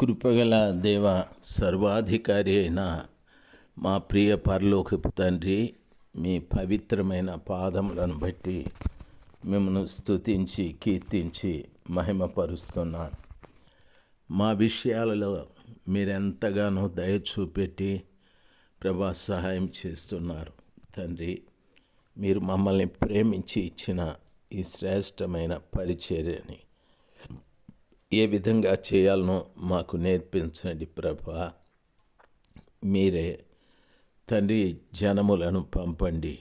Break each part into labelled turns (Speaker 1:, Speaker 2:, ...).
Speaker 1: కృపగల దేవ సర్వాధికారి అయిన మా ప్రియ పరలోకపు తండ్రి మీ పవిత్రమైన పాదములను బట్టి మిమ్మల్ని స్తుతించి కీర్తించి మహిమపరుస్తున్నాను. మా విషయాలలో మీరెంతగానో దయ చూపెట్టి ప్రభా సహాయం చేస్తున్నారు. తండ్రి మీరు మమ్మల్ని ప్రేమించి ఇచ్చిన ఈ శ్రేష్టమైన పరిచర్యని ఏ విధంగా చేయాలనో మాకు నేర్పించండి ప్రభా. మీరే తండ్రి జనములను పంపండి.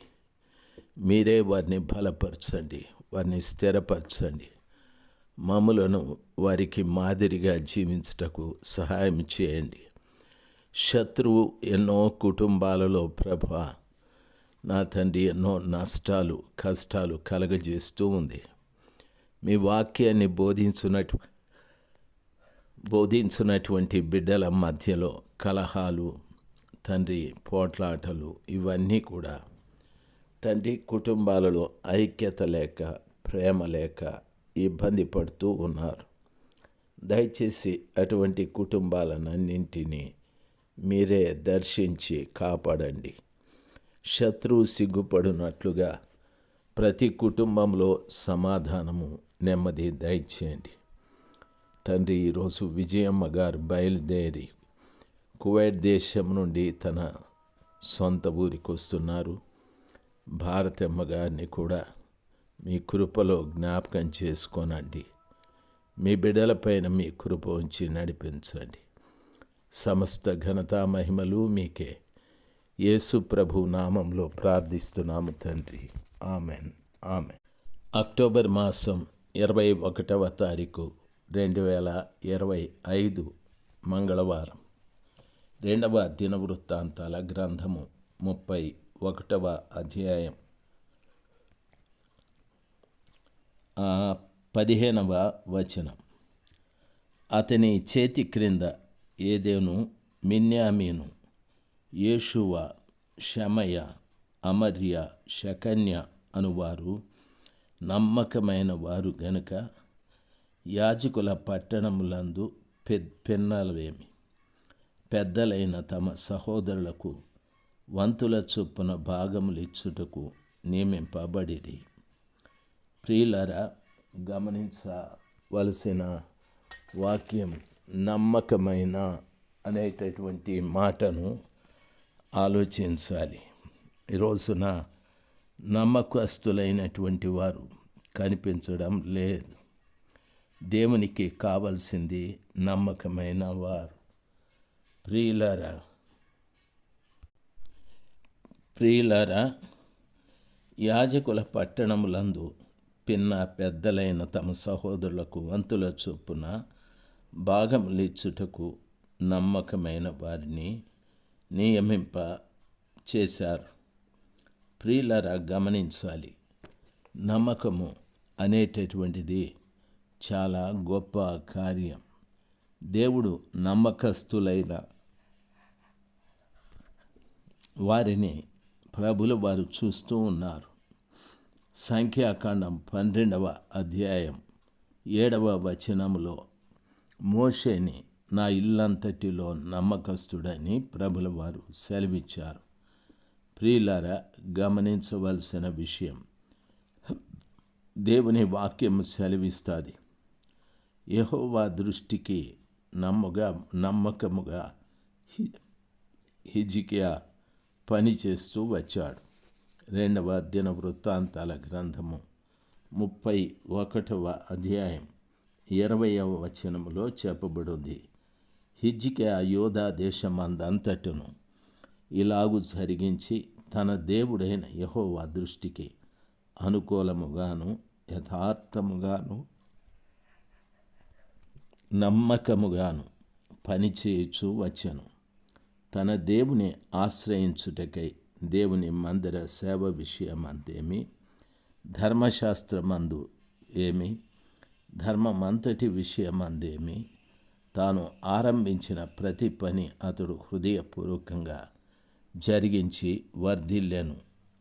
Speaker 1: మీరే వారిని బలపరచండి వారిని స్థిరపరచండి. మమ్ములను వారికి మాదిరిగా జీవించుటకు సహాయం చేయండి. శత్రువు ఎన్నో కుటుంబాలలో ప్రభ నా తండ్రి ఎన్నో నష్టాలు కష్టాలు కలగజేస్తూ ఉంది. మీ వాక్యాన్ని బోధించున్నట్టు బోధించినటువంటి బిడ్డల మధ్యలో కలహాలు తండ్రి పోట్లాటలు ఇవన్నీ కూడా తండ్రి కుటుంబాలలో ఐక్యత లేక ప్రేమ లేక ఇబ్బంది పడుతూ ఉన్నారు. దయచేసి అటువంటి కుటుంబాలన్నింటినీ మీరే దర్శించి కాపాడండి. శత్రువు సిగ్గుపడినట్లుగా ప్రతి కుటుంబంలో సమాధానము నెమ్మది దయచేయండి. తండ్రి ఈరోజు విజయమ్మ గారు బయలుదేరి కువైట్ దేశం నుండి తన సొంత ఊరికి వస్తున్నారు. భారతమ్మ గారిని కూడా మీ కృపలో జ్ఞాపకం చేసుకోనండి. మీ బిడ్డలపైన మీ కృప ఉంచి నడిపించండి. సమస్త ఘనత మహిమలు మీకే. యేసు ప్రభు నామంలో ప్రార్థిస్తున్నాము తండ్రి. ఆమెన్. ఆమె అక్టోబర్ మాసం ఇరవై ఒకటవ తారీఖు రెండు వేల ఇరవై ఐదు మంగళవారం. రెండవ దినవృత్తాంతాల గ్రంథము ముప్పై ఒకటవ అధ్యాయం. పదిహేనవ వచనం. అతని చేతి క్రింద ఏదేను? మిన్యామీను యేషువ శమయ అమర్య శకన్య అనువారు. నమ్మకమైన వారు గనుక యాజకుల పట్టణములందు పె పెన్నలవేమి. పెద్దలైన తమ సహోదరులకు వంతుల చొప్పున భాగములిచ్చుటకు నియమింపబడిరి. ప్రియులరా గమనించవలసిన వాక్యం నమ్మకమైన అనేటటువంటి మాటను ఆలోచించాలి. ఈ రోజున నమ్మకస్తులైనటువంటి వారు కనిపించడం లేదు. దేవునికి కావలసింది నమ్మకమైన వారు. ప్రియులరా ప్రియులరా యాజకుల పట్టణములందు పిన్న పెద్దలైన తమ సహోదరులకు వంతుల చొప్పున భాగములిచ్చుటకు నమ్మకమైన వారిని నియమింప చేశారు. ప్రియులరా గమనించాలి. నమ్మకము అనేటటువంటిది చాలా గొప్ప కార్యం. దేవుడు నమ్మకస్తులైన వారిని ప్రభులు వారు చూస్తూ ఉన్నారు. సంఖ్యాకాండం పన్నెండవ అధ్యాయం ఏడవ వచనములో మోషేని నా ఇల్లంతటిలో నమ్మకస్తుడని ప్రభుల వారు సెలవిచ్చారు. ప్రియులారా గమనించవలసిన విషయం దేవుని వాక్యం సెలవిస్తుంది. యహోవా దృష్టికి నమ్మగా నమ్మకముగా హిజికియా పనిచేస్తూ వచ్చాడు. రెండవ దిన వృత్తాంతాల గ్రంథము ముప్పై ఒకటవ అధ్యాయం ఇరవయవ వచనములో చెప్పబడింది. హిజ్కియా యోధా దేశమందంతటను ఇలాగు జరిగించి తన దేవుడైన యహోవా దృష్టికి అనుకూలముగాను యథార్థముగాను నమ్మకముగాను పనిచేయచు వచ్చను. తన దేవుని ఆశ్రయించుటకై దేవుని మందిర సేవ విషయమంతేమి? ధర్మశాస్త్రమందు ఏమి? ధర్మమంతటి విషయమందేమి? తాను ఆరంభించిన ప్రతి పని అతడు హృదయపూర్వకంగా జరిగించి వర్ధిల్లెను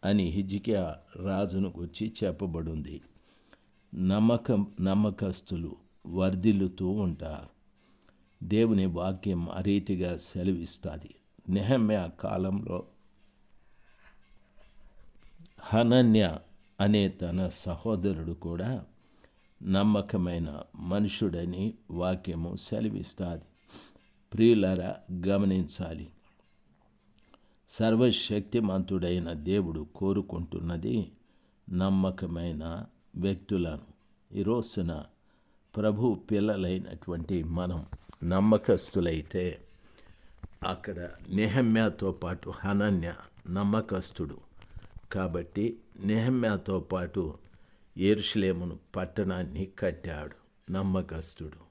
Speaker 1: అని హిజికియా రాజును గురించి చెప్పబడింది. నమ్మకం నమ్మకస్తులు వర్ధిల్లుతూ ఉంటారు. దేవుని వాక్యం ఆ రీతిగా సెలవిస్తుంది. నెహమ్య కాలంలో హనన్య అనే తన సహోదరుడు కూడా నమ్మకమైన మనుషుడని వాక్యము సెలవిస్తుంది. ప్రియులరా గమనించాలి. సర్వశక్తిమంతుడైన దేవుడు కోరుకుంటున్నది నమ్మకమైన వ్యక్తులను. ఈ రోజున ప్రభు పిల్లలైనటువంటి మనం నమ్మకస్తులైతే అక్కడ నెహమ్యాతో పాటు హనన్య నమ్మకస్తుడు. కాబట్టి నెహమ్యాతో పాటు ఏరుషులేమును పట్టణాన్ని కట్టాడు నమ్మకస్తుడు.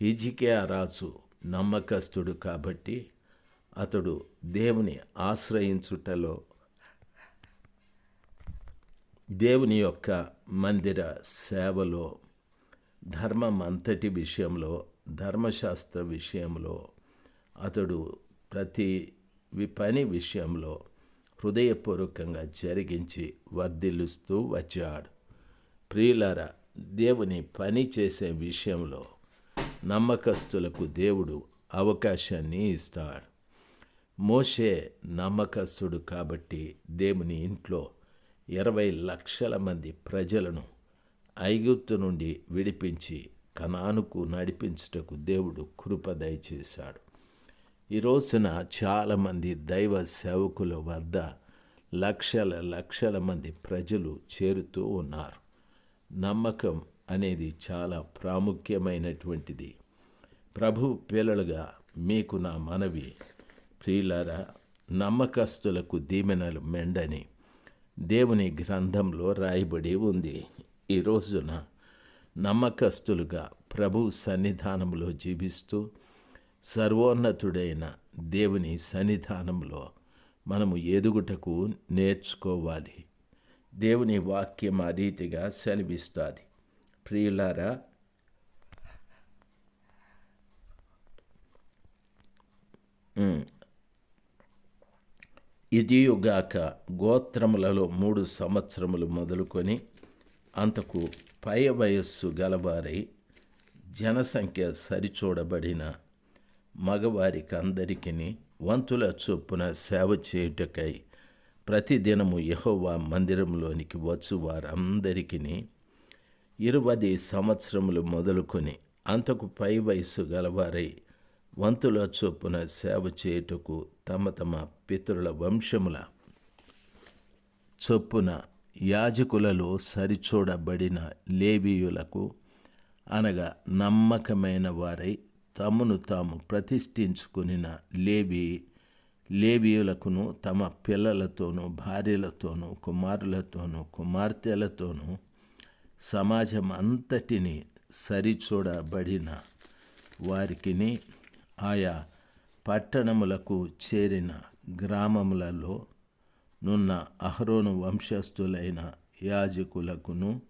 Speaker 1: హిజికియా రాజు నమ్మకస్తుడు కాబట్టి అతడు దేవుని ఆశ్రయించుటలో దేవుని యొక్క మందిర సేవలో ధర్మం అంతటి విషయంలో ధర్మశాస్త్ర విషయంలో అతడు ప్రతి పని విషయంలో హృదయపూర్వకంగా జరిగించి వర్ధిల్లుస్తూ వచ్చాడు. ప్రియులార దేవుని పని చేసే విషయంలో నమ్మకస్తులకు దేవుడు అవకాశాన్ని ఇస్తాడు. మోషే నమ్మకస్తుడు కాబట్టి దేవుని ఇంట్లో ఇరవై లక్షల మంది ప్రజలను ఐగుప్తు నుండి విడిపించి కనానుకు నడిపించుటకు దేవుడు కృప దయచేశాడు. ఈ రోజున చాలామంది దైవ సేవకుల వద్ద లక్షల లక్షల మంది ప్రజలు చేరుతూ ఉన్నారు. నమ్మకం అనేది చాలా ప్రాముఖ్యమైనటువంటిది. ప్రభు పిల్లలుగా మీకు నా మనవి ప్రియులారా నమ్మకస్తులకు దీమెనలు మెండని దేవుని గ్రంథంలో రాయబడి ఉంది. ఈ రోజున నమ్మకస్తులుగా ప్రభు సన్నిధానంలో జీవిస్తూ సర్వోన్నతుడైన దేవుని సన్నిధానంలో మనము ఎదుగుటకు నేర్చుకోవాలి. దేవుని వాక్యం ఆ రీతిగా సెలవిస్తుంది. ప్రియులారా ఇదియుగాక గోత్రములలో మూడు సంవత్సరములు మొదలుకొని అంతకు పై వయస్సు గలవారై జనసంఖ్య సరిచూడబడిన మగవారికి అందరికీ వంతుల చొప్పున సేవ చేయుటకై ప్రతిదినము యహోవా మందిరంలోనికి వచ్చు వారందరికీ ఇరువది సంవత్సరములు మొదలుకొని అంతకు పై వయస్సు గలవారై వంతుల చొప్పున సేవ చేయుటకు తమ తమ పితరుల వంశముల చొప్పున యాజకులలో సరిచూడబడిన లేబీయులకు అనగా నమ్మకమైన వారై తమను తాము ప్రతిష్ఠించుకునిన లేబీ లేవీయులకును తమ పిల్లలతోనూ భార్యలతోనూ కుమారులతోనూ కుమార్తెలతోనూ సమాజం అంతటిని సరిచూడబడిన వారికిని ఆయా పట్టణములకు చేరిన గ్రామములలో నున్న అహరోను వంశస్థులైన యాజకులకును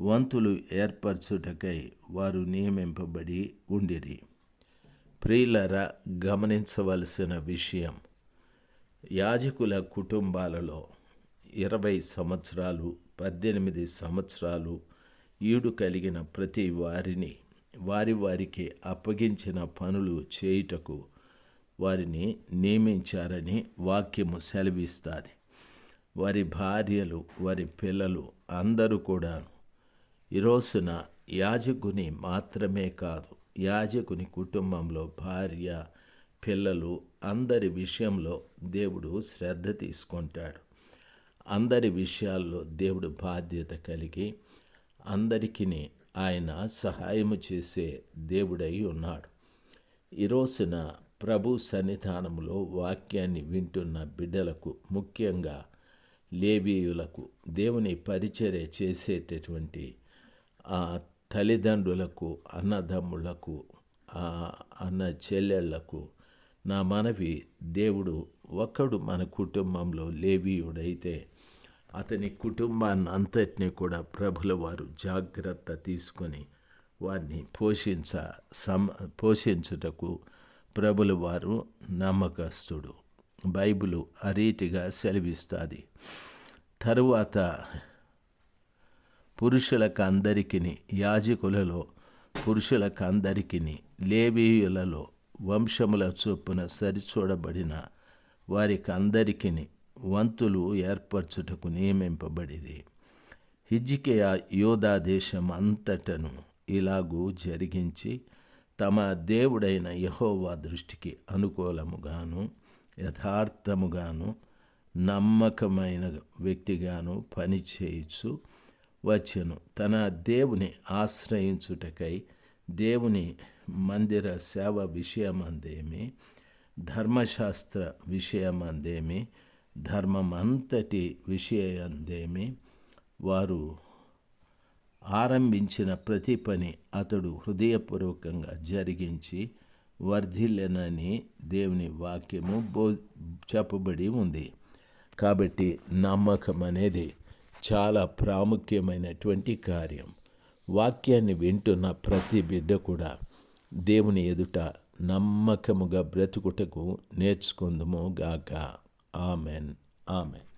Speaker 1: వంతులు ఏర్పరచుటకై వారు నియమింపబడి ఉండిరి. ప్రియులర గమనించవలసిన విషయం యాజకుల కుటుంబాలలో ఇరవై సంవత్సరాలు పద్దెనిమిది సంవత్సరాలు ఈడు కలిగిన ప్రతి వారిని వారి వారికి అప్పగించిన పనులు చేయుటకు వారిని నియమించారని వాక్యము సెలవిస్తుంది. వారి భార్యలు వారి పిల్లలు అందరూ కూడాను. ఈ రోజున యాజకుని మాత్రమే కాదు యాజకుని కుటుంబంలో భార్య పిల్లలు అందరి విషయంలో దేవుడు శ్రద్ధ తీసుకుంటాడు. అందరి విషయాల్లో దేవుడు బాధ్యత కలిగి అందరికీ ఆయన సహాయము చేసే దేవుడై ఉన్నాడు. ఈ రోజున ప్రభు సన్నిధానంలో వాక్యాన్ని వింటున్న బిడ్డలకు ముఖ్యంగా లేవీయులకు దేవుని పరిచర్య చేసేటటువంటి ఆ తల్లిదండ్రులకు అన్నదమ్ములకు అన్న చెల్లెళ్ళకు నా మనవి దేవుడు ఒక్కడు మన కుటుంబంలో లేవీయుడైతే అతని కుటుంబాన్ని అంతటినీ కూడా ప్రభుల వారు జాగ్రత్త తీసుకొని వారిని పోషించ సమ పోషించుటకు ప్రభుల వారు నమ్మకస్తుడు. బైబిలు ఆ రీతిగా సెలవిస్తుంది. తరువాత పురుషులకు అందరికీ యాజకులలో పురుషులకు అందరికీ లేవీయులలో వంశముల చొప్పున సరిచూడబడిన వారికి అందరికీ వంతులు ఏర్పరచుటకు నియమింపబడిరి. హిజ్కియా యోధా దేశం అంతటను ఇలాగూ జరిగించి తమ దేవుడైన యహోవా దృష్టికి అనుకూలముగాను యథార్థముగాను నమ్మకమైన వ్యక్తిగాను పనిచేయచ్చు వచ్చెను. తన దేవుని ఆశ్రయించుటకై దేవుని మందిర సేవ విషయమందేమి? ధర్మశాస్త్ర విషయమందేమి? ధర్మమంతటి విషయందేమి వారు ఆరంభించిన ప్రతి పని అతడు హృదయపూర్వకంగా జరిగించి వర్ధిల్లెనని దేవుని వాక్యము బో చెప్పబడి ఉంది. కాబట్టి నమ్మకం అనేది చాలా ప్రాముఖ్యమైనటువంటి కార్యం. వాక్యాన్ని వింటున్న ప్రతి బిడ్డ కూడా దేవుని ఎదుట నమ్మకముగా బ్రతుకుటకు నేర్చుకుందము గాక. ఆమెన్. ఆమెన్.